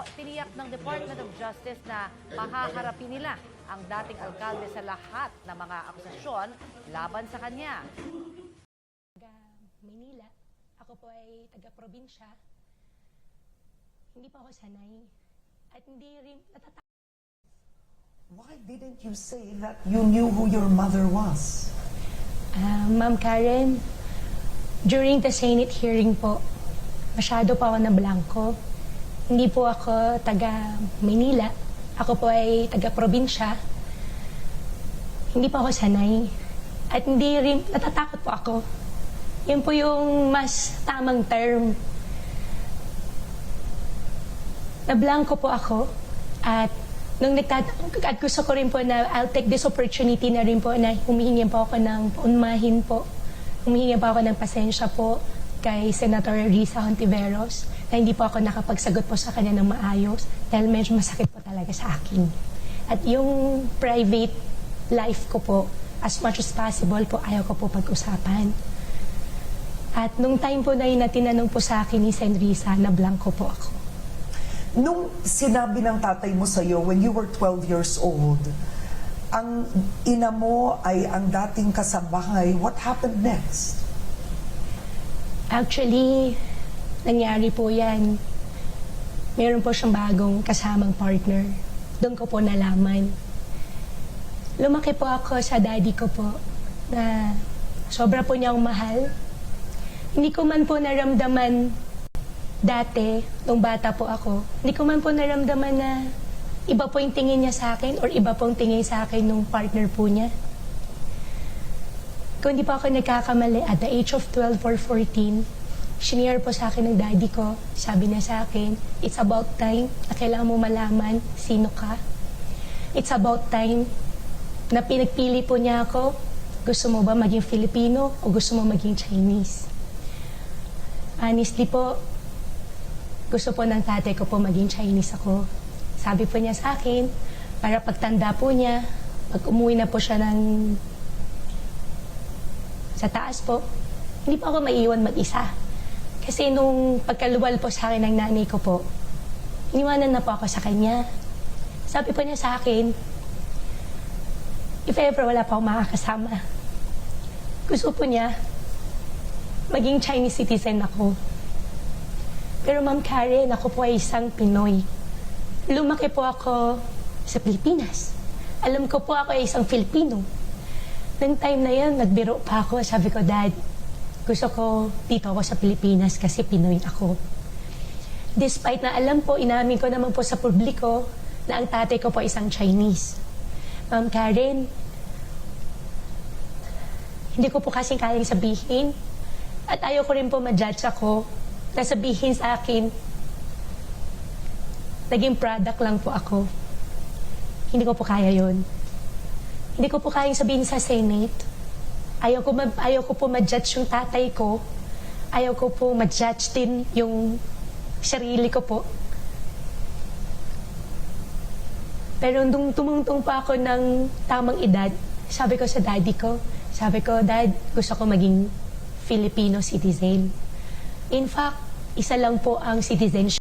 po, tiniyak ng Department of Justice na mahaharapin nila ang dating alkalde sa lahat ng mga akusasyon laban sa kanya. taga Manila. Ako po ay taga-probinsya. Hindi po ako sanay. At hindi rin natatakot. Why didn't you say that you knew who your mother was? Ah, Ma'am Karen, during the Senate hearing po, masyado po ako na blanco. Hindi po ako taga Manila. Ako po ay taga-probinsya. Hindi po ako sanay. At hindi rin, natatakot po ako. Yan po yung mas tamang term. Na-blanco po ako. At nung nagtat at gusto ko rin po na I'll take this opportunity na rin po na humihingi po ako ng paunmahin po. Humihingi po ako ng pasensya po kay Senator Risa Hontiveros na hindi po ako nakapagsagot po sa kanya ng maayos dahil medyo masakit po talaga sa akin. At yung private life ko po, as much as possible po, ayaw ko po pag-usapan. At nung time po na yun na tinanong po sa akin ni Sen Risa, na blanco po ako. Nung sinabi ng tatay mo sa'yo when you were 12 years old, ang ina mo ay ang dating kasambahay, what happened next? Actually, nangyari po yan. Meron po siyang bagong kasamang partner. Doon ko po nalaman. Lumaki po ako sa daddy ko po na sobra po niyang mahal. Hindi ko man po naramdaman dati, nung bata po ako, hindi ko man po naramdaman na iba po yung tingin niya sa akin or iba pong tingin sa akin nung partner po niya. Kung hindi pa ako nagkakamali, at the age of 12 or 14, shinare po sa akin ng daddy ko. Sabi niya sa akin, it's about time na kailangan mo malaman sino ka. It's about time na pinagpili po niya ako. Gusto mo ba maging Filipino o gusto mo maging Chinese? Honestly po, gusto po ng tatay ko po maging Chinese ako. Sabi po niya sa akin, para pagtanda po niya, pag umuwi na po siya ng sa taas po, hindi po ako maiiwan mag-isa. Kasi nung pagkaluwal po sa akin ng nanay ko po, iniwanan na po ako sa kanya. Sabi po niya sa akin, if ever wala pa akong makakasama, gusto po niya, maging Chinese citizen ako. Pero Ma'am Karen, ako po ay isang Pinoy. Lumaki po ako sa Pilipinas. Alam ko po ako ay isang Filipino. Nung time na yan, nagbiro pa ako. Sabi ko, Dad, gusto ko dito ako sa Pilipinas kasi Pinoy ako. Despite na alam po, inamin ko naman po sa publiko na ang tatay ko po isang Chinese. Ma'am Karen, hindi ko po kasing kayang sabihin at ayaw ko rin po ma-judge ako na sabihin sa akin, naging product lang po ako. Hindi ko po kaya yon. Hindi ko po kayang sabihin sa Senate. Ayaw ko, ma- ayaw ko po ma-judge yung tatay ko. Ayaw ko po ma-judge din yung sarili ko po. Pero nung tumungtong pa ako ng tamang edad, sabi ko sa daddy ko, sabi ko, Dad, gusto ko maging Filipino citizen. In fact, isa lang po ang citizenship